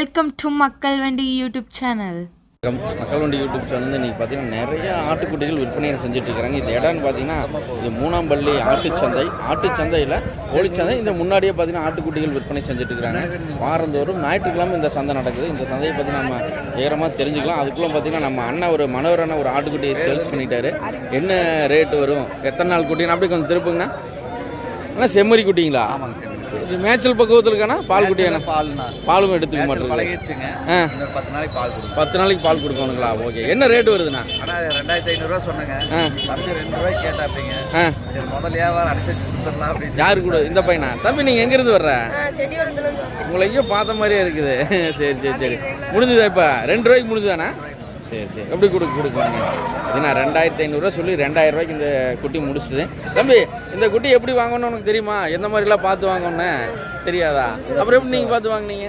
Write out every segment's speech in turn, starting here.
Welcome to மக்கள் வண்டி YouTube channel. மக்கள் வண்டி யூடியூப் சேனல் வந்து இன்றைக்கி பார்த்தீங்கன்னா நிறைய ஆட்டுக்குட்டிகள் விற்பனை செஞ்சுட்டு இருக்காங்க இந்த இடம்னு பார்த்தீங்கன்னா இது மூணாம்பள்ளி ஆட்டுச்சந்தை ஆட்டுச்சந்தையில் கோழிச்சந்தை இந்த முன்னாடியே பார்த்தீங்கன்னா ஆட்டுக்குட்டிகள் விற்பனை செஞ்சுட்டு இருக்காங்க வாரந்தோறும் ஞாயிற்றுக்கிழமை இந்த சந்தை நடக்குது. இந்த சந்தையை பற்றி நம்ம ஏறமாக தெரிஞ்சுக்கலாம். அதுக்குள்ளே பார்த்தீங்கன்னா நம்ம அண்ணன் ஒரு மனோகரான ஒரு ஆட்டுக்குட்டியை சேல்ஸ் பண்ணிட்டாரு. என்ன ரேட் வரும்? எத்தனை நாள் குட்டின்னு அப்படி கொஞ்சம் திருப்புங்கண்ணா. அண்ணா செம்மறி குட்டிங்களா? ஆமாங்க இது மேய்ச்சல் பக்குவத்தில் இருக்காண்ணா பால் குட்டி என்ன? பால்னா. பாலும் எடுத்துக்க மாட்டேங்குது பழகிடுச்சுங்க. இன்னொரு பத்து நாளைக்கு பால் கொடுக்கும் பத்து நாளைக்கு பால் கொடுக்கணுங்களா? ஓகே. என்ன ரேட் வருதுண்ணா? ஆனால் ரெண்டாயிரத்தி ஐநூறுரூவா சொன்னேங்க. வந்து ரெண்டு ரூபாய்க்கு கேட்டாப்பீங்க. ஆ. சரி முதல்ல வியாபாரம் அனுசரிச்சு கொடுத்துடலாம் அப்படின்னு. யாரு கூட? இந்த பையனா? தம்பி நீங்க எங்க இருந்து வர்ற உங்களை எங்கேயோ பார்த்த மாதிரியே இருக்குது. சரி சரி சரி. முடிஞ்சுதா இப்ப? ரெண்டு ரூபாய்க்கு முடிஞ்சுதாண்ணா சரி சரி. எப்படி கொடுக்க கொடுக்குறீங்க? இதுனா ரெண்டாயிரத்தி ஐநூறுரூவா சொல்லி ரெண்டாயிரம் ரூபாய்க்கு இந்த குட்டி முடிச்சுது தம்பி இந்த குட்டி எப்படி வாங்கணும்னு உனக்கு தெரியுமா? எந்த மாதிரிலாம் பார்த்து வாங்கணும்னு? தெரியாதா? அப்புறம் எப்படி நீங்கள் பார்த்து வாங்குனீங்க?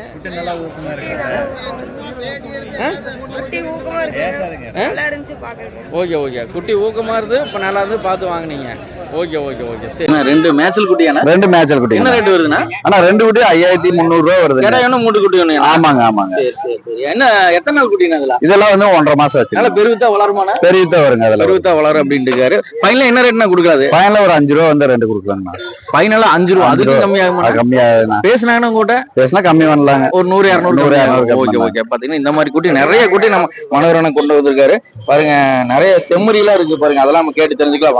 Okay okay. குட்டி ஊக்கமாக இருந்து இப்போ நல்லா இருந்து பார்த்து வாங்குனீங்க. Okay okay okay. சரி. ரெண்டு ரெண்டு மேட்சல் குட்டி. என்ன ரேட் வருதுண்ணா? ஆனா ரெண்டு குட்டி ஐயாயிரத்தி முந்நூறு ரூபா வருது கடை என்ன மூட்டு குட்டி ஒன்று ஆமாங்க ஆமாங்க. சரி சரி சரி. என்ன எத்தனை நாள் குட்டினா அதுல இதெல்லாம் வந்து ஒன்றரை மாசம் நல்ல வச்சு பெருவித்தா வளருமாண்ணா? பெரியதா வருங்க அதுல பெருவித்தா வளரும் அப்படின்ட்டு இருக்காரு. ஃபைனல் என்ன ரேட்னா கொடுக்காது பையன்ல ஒரு அஞ்சு ரூபா வந்து ரெண்டு கொடுக்கலாங்கண்ணா. ஃபைனலா அஞ்சு ரூபா. அதுக்கு. கம்மியாகுமா கம்மியாகுதுண்ணா. பேசினாங்கன்னா கூட பேசினா கம்மி பண்ணலாங்க. ஒரு நூறு இரநூறு நூறு, இரநூறு ஓகே ஓகே. பாத்தீங்கன்னா இந்த மாதிரி குட்டி நிறைய குட்டி நம்ம மனோரனை கொண்டு வந்திருக்காரு. பாருங்க நிறைய செம்மறியெல்லாம் இருக்கு பாருங்க. அதெல்லாம் நம்ம கேட்டு தெரிஞ்சுக்கலாம்.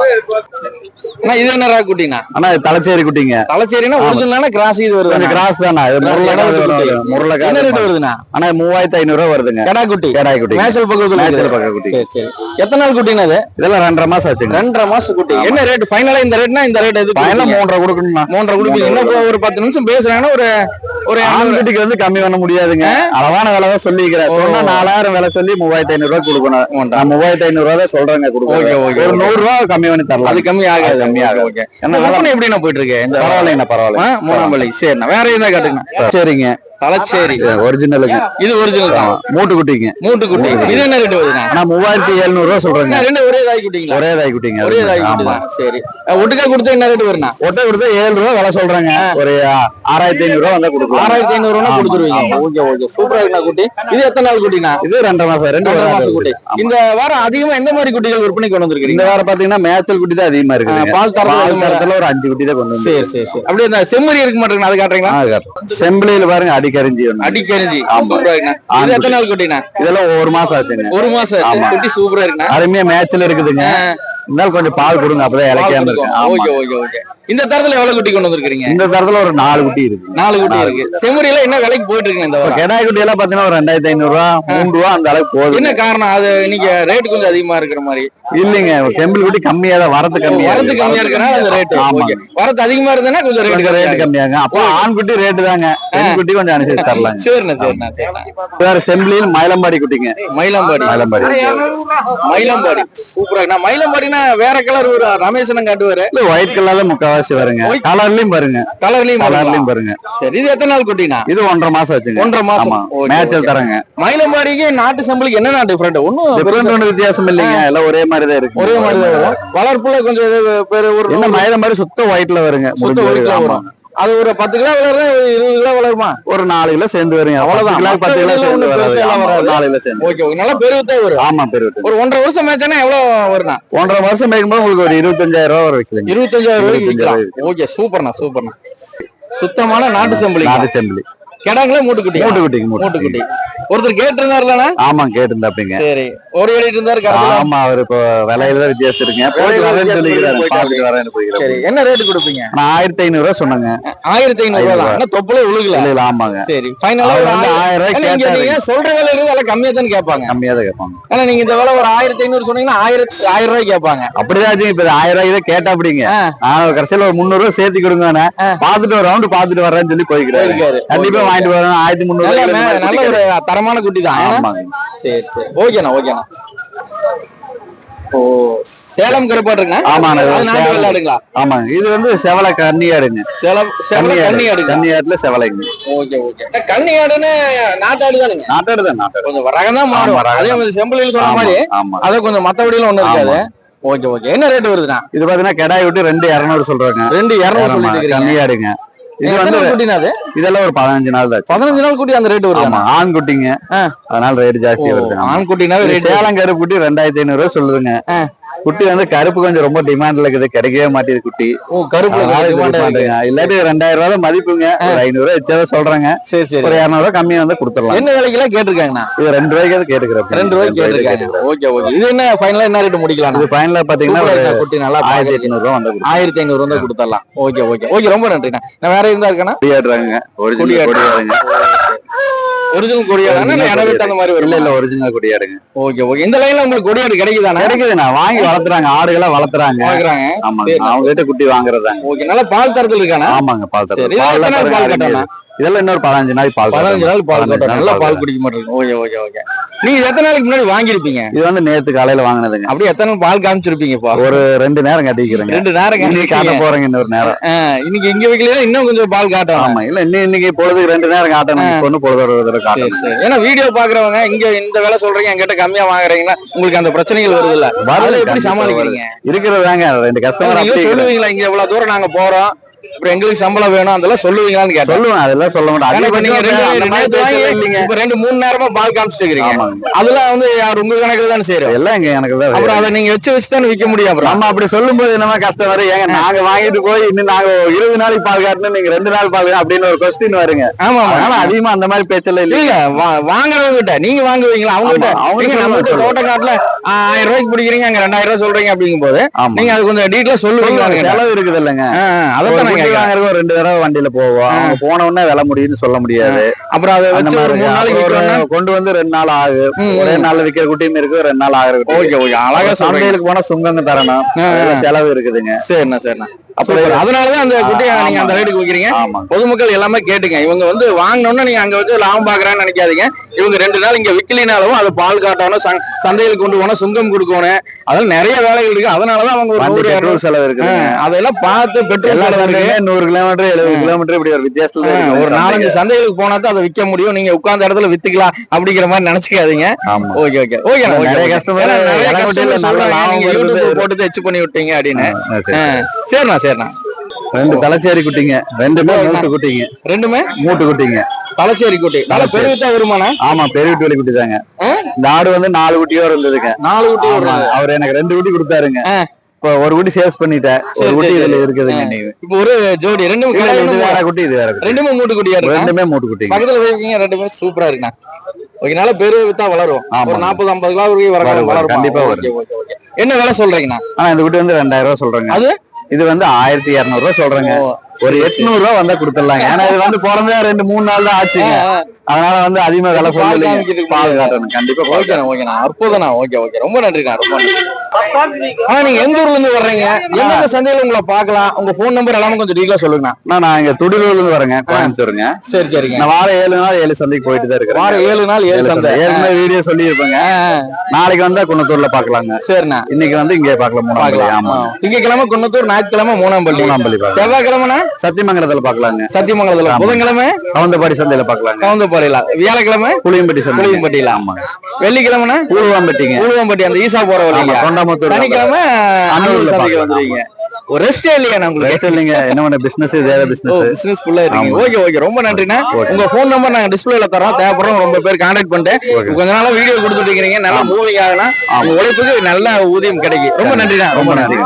அண்ணா இது என்ன ரா குட்டினா ஆனா இது தலைச்சேரி குட்டிங்க. தலைச்சேரினா ஒரிஜினலான கிராஸ் இது வருது கிராஸ் தானே இது என்ன ரேட் ஆனா மூவாயிரத்தி ஐநூறு ரூபா வருதுங்க. கடா குட்டி. பக்கத்துல குட்டி. சரி சரி. எத்தனை நாள் குட்டினா இதெல்லாம் ரெண்டரை மாசம் வச்சுங்க ரெண்டரை மாசம் குட்டி. என்ன ரேட் ஃபைனலா இந்த ரேட்னா இந்த ரேட் எது? மூன்றரை கொடுக்கணும்ண்ணா. மூன்றரை கொடுப்பீங்க. ஒரு பத்து நிமிஷம் பேசுறாங்கன்னா ஒரு ஒரு ஆண் குட்டிக்கு வந்து கம்மி பண்ண முடியாதுங்க. அளவான விலை தான் சொல்லிக்கிறேன். சொன்னா நாலாயிரம் விலை சொல்லி மூவாயிரத்தி ஐநூறு ரூபா கொடுக்கணும் நான் மூவாயிரத்தி ஐநூறு ரூபா தான் சொல்றேங்க கொடுக்கணும் ஒரு. நூறு ரூபா கம்மி பண்ணி தரலாம். அது கம்மி ஆகாது. அது கம்மி ஆகாது. ஓகே என்ன என்ன விலை? விற்பனை எப்படிண்ணா போயிட்டு இருக்கு இந்த பரவாயில்லைங்கண்ணா பரவாயில்ல. மூணாம் பள்ளி சரிண்ணா வேற எதுனா காட்டுங்கண்ணா சரிங்க. தலைச்சேரி. ஒரிஜினலுங்க இது. ஒரிஜினல் தான். மூட்டு குட்டிங்க மூட்டு குட்டி இது என்ன ரேட் வருதுண்ணா ஆனா மூவாயிரத்தி எழுநூறு ரூபா சொல்றேங்க ரெண்டு ஒரே தாய் குட்டிங்களா? ஒரே தாய் குட்டிங்க ஒரே தாய் ஆமா. சரி. ஒட்டுக்கா கொடுத்தா என்ன ரேட் வருண்ணா ஒட்டை கொடுத்தா ஏழு ரூபா விலை சொல்றாங்க. ஒரு ஆறாயிரத்தி ஐநூறு ரூபா வந்தா கொடுக்கலாம். ஆறாயிரத்தி ஐநூறு ரூபா கொடுத்துருவீங்க. Okay okay. சூப்பரா இருக்குண்ணா குட்டி. இது எத்தனை நாள் குட்டிண்ணா? இது ரெண்டரை மாசம் ரெண்டு மாசம் குட்டி. இந்த வாரம் அதிகமா எந்த மாதிரி குட்டிகள் விற்பனை கொண்டு இந்த வந்திருக்கீங்க வாரம் பாத்தீங்கன்னா மேய்ச்சல் குட்டி தான் அதிகமா இருக்கு பால் தரத்துல பால் அதிகமா தரத்துல ஒரு அஞ்சு குட்டி தான் கொண்டு வந்து சரி சரி சரி. அப்படியே இந்த செம்மறி இருக்க மாட்டேங்குது அது காட்டுறீங்களா? செம்பிளியில பாருங்க அடிக்கரிஞ்சி அடிக்கரிஞ்சி ஆமா. சூப்பரா இது எத்தனை. நாள் குட்டிண்ணா? இதெல்லாம் ஒரு மாசம் ஆச்சுங்க ஒரு மாசம். குட்டி சூப்பரா இருக்குண்ணா. அருமையா மேய்ச்சல் இருக்குதுங்க. இருந்தாலும் கொஞ்சம் பால் கொடுங்க அப்பதான் இலக்கியாம இருக்கு ஓகே ஆமா. ஓகே ஓகே இந்த தரத்துல எவ்வளவு குட்டி கொண்டு வந்திருக்கீங்க? இந்த தரத்துல ஒரு நாலு குட்டி இருக்கு. நாலு குட்டி இருக்கு. செம்மறியில என்ன விலைக்கு போயிட்டு இருக்குங்க இந்த கெடாய் குட்டி எல்லாம் பாத்தீங்கன்னா ஒரு ரெண்டாயிரத்தி ஐநூறு ரூபா மூணு ரூபா அந்த அளவுக்கு போகுது. என்ன காரணம்? அது இன்னைக்கு ரேட் கொஞ்சம் அதிகமா இருக்கிற மாதிரி. இல்லைங்க டெம்பிள் குட்டி கம்மியா தான் வரது கம்மியா வரது கம்மியா இருக்கனால அந்த ரேட் ஆமா ஓகே. வரது அதிகமா இருந்ததுன்னா கொஞ்சம் ரேட் ரேட் கம்மியாங்க அப்போ ஆண் குட்டி ரேட்டு தாங்க. பெண் குட்டி கொஞ்சம் அனுசரிச்சு தரலாங்க. சரிண்ணா சரிண்ணா வேற செம்பிளியில் மயிலம்பாடி குட்டிங்க. மயிலாம்பாடி. மயிலம்பாடி. மயிலாம்பாடி. சூப்பரா இருக்குண்ணா. மயிலாம்பாடினா வேற கலர் ஒரு ரமேசனம் காட்டுவாரு. இல்ல ஒயிட் கலர்ல முக்காவாசி வருங்க. கலர்லயும் பாருங்க. கலர்லயும் கலர்லயும் பாருங்க. சரி இது எத்தனை நாள் குட்டினா? இது ஒன்றரை மாசம் வச்சுங்க ஒன்றரை மாசம். ஓகே. தரங்க. மயிலம்பாடிக்கு நாட்டு சம்பளுக்கு என்னென்ன டிஃபரெண்ட் ஒன்னும் டிஃபரெண்ட் ஒண்ணு வித்தியாசம் இல்லைங்க. எல்லாம் ஒரே மாதிரி தான் இருக்கு. ஒரே மாதிரி தான் வளர்ப்புல கொஞ்சம் ஒரு என்ன மயில மாதிரி சுத்த ஒயிட்ல வருங்க. சுத்த ஒயிட்ல. வரும். அது ஒரு பத்து கிலோ வளருதா இருபது கிலோ வளருமா? ஒரு நாலு கிலோ சேர்ந்து வருங்க அவ்வளவுதான். பத்து கிலோ சேர்ந்து ஒண்ணும் ஆமா, வராது. நாலு கிலோ சேர்ந்து. Okay okay. நல்லா பெருவித்தே வரும். ஆமா ஒரு ஒன்றரை வருஷம் மேட்ச்னா எவ்வளவு வருண்ணா ஒன்றரை வருஷம் மேய்க்கும்போது உங்களுக்கு ஒரு இருபத்தஞ்சாயிரம் ரூபா வர வைக்கலங்க. இருபத்தஞ்சாயிரம் ரூபாய்க்கு விற்கலாம் ஓகே சூப்பர்ண்ணா சூப்பர்ண்ணா. சுத்தமான நாட்டு செம்பளி நாட்டு செம்பிளி கிடாங்களே மூட்டுக்குட்டி. மூட்டு குட்டிங்க மூட்டு மூட்டுக்குட்டி. ஒருத்தர் கேட்டு இருந்தாருலண்ணா ஆமா கேட்டிருந்தாப்பிங்க. சரி. ஒரு ஏறிட்டு இருந்தாரு ஆமா அவர் இப்போ விலையில தான் வித்தியாசம் இருக்குங்க. போய்க்கிறேன் சரி என்ன ரேட் கொடுப்பீங்க? நான் ஆயிரத்தி ஐநூறு ரூபா சொன்னேங்க. ஆயிரத்தி ஐநூறு ரூபா. தான் தொப்புல உழுகல. இல்ல ஆமாங்க. சரி ஃபைனலா ஒரு ஆயிரம் ரூபாய் நீங்க சொல்ற விலை இருந்து விலை கம்மியா தான் கேட்பாங்க. கம்மியா தான் கேட்பாங்க. ஆனா நீங்க இந்த விலை ஒரு ஆயிரத்தி ஐநூறு சொன்னீங்கன்னா ஆயிரத்தி ஆயிரம் ரூபாய் கேட்பாங்க. அப்படிதான் இப்ப ஆயிரம் ரூபாய் கேட்டா அப்படிங்க. நான் கடைசியில ஒரு முந்நூறு ரூபாய் சேர்த்து கொடுங்க. பாத்துட்டு ஒரு ரவுண்டு பாத்துட்டு வரேன்னு சொல்லி போயிருக்காரு. கண்டிப்பா வாங்கிட்டு வரேன் ஆயிரத்தி முந்நூறு நல்ல ஒரு தரமான குட்டி தான்? ஆமாங்க. சரி சரி. ஓகேண்ணா ஓகேண்ணா. ஓ சேலம் கருப்பாடுங்க. வெள்ளாடுங்களா? ஆமாங்க. இது வந்து செவலை கன்னியாடுங்க. சேலம் கண்ணி ஆடுங்க கன்னியாடுல செவலைங்க ஓகே ஓகே. கண்ணி ஆடுன்னு நாட்டாடு தானுங்க நாட்டாடு தான் நாட்டாடு. கொஞ்சம் ரகம் தான் மாறும் அதே மாதிரி செம்பிளில் சொன்ன மாதிரி அதை கொஞ்சம் மத்தபடியில ஒண்ணும் இருக்காது. Okay okay. என்ன ரேட் வருதுண்ணா? இது பாத்தீங்கன்னா கெடாய் விட்டு ரெண்டு இருநூறு சொல்றாங்க. ரெண்டு இரநூறு சொல்லிட்டு கன்னியாடுங்க. இது வந்து இதெல்லாம் ஒரு பதினஞ்சு நாள் தான் பதினஞ்சு நாள் குட்டி அந்த ரேட் வருது ஆண் குட்டிங்க. அதனால ரேட் ஜாஸ்தி வருது. ஆண் குட்டினாவே சேலம் கருப்பு குட்டி ரெண்டாயிரத்தி ஐநூறு ரூபாய் சொல்லுதுங்க ஆ. குட்டி வந்து கருப்பு கொஞ்சம் ரொம்ப டிமாண்ட்ல இருக்குது. கிடைக்கவே மாட்டேது குட்டி. பண்ணுங்க. இல்லாட்டி ரெண்டாயிரம் ரூபாய் மதிப்புங்க. ஒரு ஐநூறு ரூபாய் வச்சதான் சொல்றாங்க. சரி சரி. ஒரு இருநூறு ரூபாய் கம்மியா வந்து கொடுத்துடலாம். என்ன விலைக்கெல்லாம் கேட்டிருக்காங்கண்ணா? இது ரெண்டு ரூபாய்க்கு கேட்டுக்கிறேன் ரெண்டு ரூபாய்க்கு கேட்டிருக்காங்க. Okay okay. இது என்ன ஃபைனலா என்ன ரேட் முடிக்கலாம் இது ஃபைனலா பாத்தீங்கன்னா ஒரு குட்டி நல்லா ஆயிரத்தி. எட்நூறு ரூபாய் வந்து ஆயிரத்தி ஐநூறு வந்து கொடுத்துடலாம். Okay okay. ஓகே ரொம்ப நன்றிண்ணா. நான் வேற இருந்தா இருக்கேண்ணா கொடியாடுறாங்க ஒரிஜினல் கொடியாடு. கொடியாடுங்க. ஒரிஜினல் கொடியாடா. இடவிட்டு அந்த மாதிரி இல்ல வரல இல்ல ஒரிஜினல் கொடியாடுங்க. Okay okay. இந்த லைன்ல உங்களுக்கு கொடியாடு கிடைக்குதாண்ணா? கிடைக்குதுண்ணா. வாங்கி வளர்த்துறாங்க. ஆடுகளை வளர்த்துறாங்க. வாங்குறாங்க. சரி. அவங்க கிட்ட குட்டி வாங்குறதாங்க. ஓகே நல்லா பால் தரத்துல இருக்காண்ணா? ஆமாங்க பால் சரி, தரது இது பால் கட்டணும்? இதெல்லாம் இன்னொரு பதினஞ்சு நாள் பால் பதினஞ்சு கட்டணும். நாள் பால் நல்லா பால் கட்டணும். குடிக்க மாட்டேங்க. Okay okay okay. நீங்க எத்தனை நாளைக்கு முன்னாடி வாங்கியிருப்பீங்க? இது வந்து நேத்து காலையில வாங்கினதுங்க. அப்படியே எத்தனை பால் காமிச்சிருப்பீங்கப்பா? ஒரு ரெண்டு நேரம் கட்டிக்கிறேங்க. ரெண்டு நேரம் இன்னைக்கு காட்ட. போறேங்க இன்னொரு நேரம். இன்னைக்கு இங்க வைக்கல இன்னும் கொஞ்சம் பால் காட்டும் ஆமா இல்ல இன்னும் இன்னைக்கு பொழுதுக்கு ரெண்டு நேரம் காட்டணும். பொண்ணு பொழுது ஒரு தடவை காட்டணும். ஏன்னா வீடியோ பாக்குறவங்க இங்க இந்த வேலை சொல்றீங்க என்கிட்ட கம்மியா வாங்குறீங்கன்னா உங்களுக்கு அந்த பிரச்சனைகள் வருது இல்ல வருது, எப்படி சமாளிக்கிறீங்க? இருக்கிறதாங்க ரெண்டு கஸ்டமர் சொல்லுவீங்களா இங்க இவ்வளவு தூரம் நாங்க போறோம். அப்புறம் எங்களுக்கு சம்பளம் வேணும் அதெல்லாம் சொல்லுவீங்களான்னு கேட்டேன். சொல்லுவேன் அதெல்லாம் சொல்ல மாட்டேன். ரெண்டு மூணு நேரமா பால் காமிச்சிட்டு இருக்கீங்க. ஆமாங்க. அதெல்லாம் வந்து யார் உங்க கணக்குல தானே செய்யறோம் எல்லாம் இங்க எனக்கு தான் அப்புறம் அதை நீங்க வச்சு வச்சு தானே விற்க முடியும் அப்புறம். நம்ம அப்படி சொல்லும் போது என்னமா கஸ்டமர் ஏங்க நாங்க வாங்கிட்டு போய் இன்னும் நாங்க இருபது நாளைக்கு பால் காட்டணும் நீங்க ரெண்டு நாள் பால் அப்படின்னு ஒரு கொஸ்டின் வருங்க. ஆமா ஆமா. அதிகமா அந்த மாதிரி பேச்செல்லாம் இல்ல வாங்குறவங்க கிட்ட நீங்க வாங்குவீங்களா? அவங்க கிட்ட அவங்க நம்ம. தோட்டக்காட்டுல ஆயிரம் ரூபாய்க்கு பிடிக்கிறீங்க அங்க ரெண்டாயிரம் ரூபாய் சொல்றீங்க அப்படிங்கும் போது நீங்க அது கொஞ்சம் டீட்டெயிலா சொல்லுவாங்க, செலவு இருக்குது இல்லைங்க அதான் வாங்குறதுக்கு ரெண்டு தடவை வண்டியில போவோம் அவங்க போன உடனே விலை முடியும்னு சொல்ல முடியாது. அப்புறம் அதை வச்சு ஒரு மூணு நாளைக்கு கொண்டு வந்து ரெண்டு நாள் ஆகும் ஒரே நாள்ல விக்கிற குட்டியும் இருக்கு ரெண்டு நாள் குட்டி ஓகே ஓகே. அழகா சந்தைகளுக்கு போனா சுங்கங்க தரணும். செலவு இருக்குதுங்க. சரிண்ணா சரிண்ணா. அப்புறம். அதனாலதான் அந்த குட்டியை நீங்க அந்த. ரேட்டுக்கு வைக்கிறீங்க. ஆமா பொதுமக்கள் எல்லாமே கேட்டுங்க. இவங்க வந்து வாங்கினோம்னா நீங்க அங்க வச்சு லாபம் பாக்குறான்னு நினைக்காதீங்க. இவங்க ரெண்டு நாள் இங்க விக்கலினாலும் அது பால் காட்டணும் சந்தை- சந்தையில் கொண்டு போனா சுங்கம் கொடுக்கணும் அதெல்லாம் நிறைய வேலைகள் இருக்கு. அதனாலதான் அவங்க பெட்ரோல் செலவு ஆ, இருக்குதுங்க அதெல்லாம் பார்த்து பெட்ரோல் செலவு இருக்கு. நூறு கிலோமீட்டர் எழுபது கிலோமீட்டர் இப்படி ஒரு வித்தியாசத்துல ஒரு நாலஞ்சு. சந்தைகளுக்கு போனா தான் அதை விற்க முடியும். நீங்க உட்கார்ந்த இடத்துல வித்துக்கலாம் அப்படிங்கிற மாதிரி நினைச்சுக்காதீங்க. Okay okay. ஓகே நிறைய customer நிறைய கஸ்டமர் சொல்றாங்க. நீங்க. யூடியூப் போட்டு தச்சு பண்ணி விட்டீங்க அப்படின்னு. சரிண்ணா சரிண்ணா. ரெண்டு தலைச்சேரி குட்டிங்க. ரெண்டுமே மூட்டு குட்டிங்க. ரெண்டுமே? மூட்டு குட்டிங்க. தலைச்சேரி குட்டி. நல்ல. பெருவித்தா வருமானா ஆமா பெரிய குட்டி குட்டி தாங்க? இந்த ஆடு வந்து நாலு குட்டியோ இருந்ததுங்க. நாலு குட்டி வருது. அவர் எனக்கு ரெண்டு குட்டி கொடுத்தாருங்க. இப்போ ஒரு குட்டி சேல்ஸ் பண்ணிட்டேன். ஒரு குட்டி இதுல. இருக்குதுங்க. நீங்க இப்போ ஒரு ஜோடி ஒண்ணு வேற. குட்டி இது வேற குட்டி. ரெண்டுமே மூட்டு குட்டியா இருக்கு ரெண்டுமே மூட்டு குட்டிங்க. பக்கத்துல வைக்கீங்க ரெண்டுமே சூப்பரா இருக்குண்ணா. ஓகே நல்ல பெரு வித்தா வளரும். ஒரு நாற்பது ஐம்பது கிலோ வரைக்கும் வர வரும், வளரும்? கண்டிப்பா ஓகே என்ன விலை சொல்றீங்கண்ணா? ஆனா இந்த குட்டி வந்து ரெண்டாயிரம் ரூபாய் சொல்றேங்க. அது? இது வந்து ஆயிரத்தி இருநூறு சொல்றேங்க. ஒரு எட்நூறு ரூபாய் வந்தா கொடுத்துடலாங்க. ஏன்னா இது வந்து பிறந்தே ரெண்டு மூணு நாள் தான் ஆச்சுங்க. ஆ, ஆ. அதனால வந்து அதிகமா விலை காமிக்கிறதுக்கு பால் காட்டணும். கண்டிப்பா ஓகேண்ணா ஓகேண்ணா. அற்புதம்ண்ணா. Okay okay. ரொம்ப நன்றிண்ணா. ரொம்ப ஆனா நீங்க எந்த ஊர்ல இருந்து வர்றீங்க? எந்தெந்த சந்தையில உங்களை பார்க்கலாம்? உங்க ஃபோன் நம்பர் எல்லாமே கொஞ்சம் சொல்லுங்கண்ணா. காட்டணும். நான் இங்க துடிலூர்ல இருந்து வரேங்க கோயம்புத்தூருங்க. சரி சரிங்க. நான் வாரம் ஏழு நாள் ஏழு சந்தைக்கு போயிட்டு தான் இருக்கிறேன். வாரம் ஏழு நாள் ஏழு சந்தை. ஏற்கனவே வீடியோ சொல்லியிருப்பேங்க. ஆ, ஆ. நாளைக்கு வந்தா குன்னத்தூர்ல பாக்கலாங்க சரிண்ணா. இன்னைக்கு வந்து இங்கே பார்க்கலாம் ஆமா ஆ. திங்கட்கிழமை குன்னத்தூர் ஞாயிற்றுக்கிழமை மூணாம் பள்ளி. மூணாம் பள்ளி பார்க்கலாம். செவ்வாய்க்கிழமைனா சத்தியமங்கலத்துல பாக்கலாங்க. சத்தியமங்கலத்துல. புதன்கிழமை? கவுந்தபாடி சந்தையில பாக்கலாங்க. கவுந்தப்பாறையில வியாழக்கிழமை? புளியம்பட்டி சந்தை புளியம்பட்டியில. ஆமா. வெள்ளிக்கிழமைனா? பூலுவாம்பட்டிங்க ஊழுவம்பட்டி அந்த ஈசா போற வழிங்க ஆமா, தொண்டாமுத்தூர் சனிக்கிழமை அன்னூர்ல பார்க்கலாம். வந்துருவீங்க. ஒரு ரெஸ்டே இல்லையா நம்மளுக்கு? ரெஸ்ட் இல்லைங்க. என்ன பண்ண பிசினஸ் ஓ பிசினஸ் பிசினஸ் ஃபுல்லா இருக்கீங்க. ஆமா. Okay okay. ரொம்ப நன்றிண்ணா. உங்க ஃபோன் நம்பர் நாங்க டிஸ்பிளேல தரோம் தேவைப்படுறோம் ரொம்ப பேர் கான்டாக்ட் பண்ணிட்டு. கொஞ்ச நாளா வீடியோ கொடுத்துட்டு இருக்கீங்க நல்லா மூவிங் ஆகலாம் உங்க உழைப்புக்கு நல்ல ஊதியம் கிடைக்கும். ரொம்ப நன்றிண்ணா. ரொம்ப நன்றி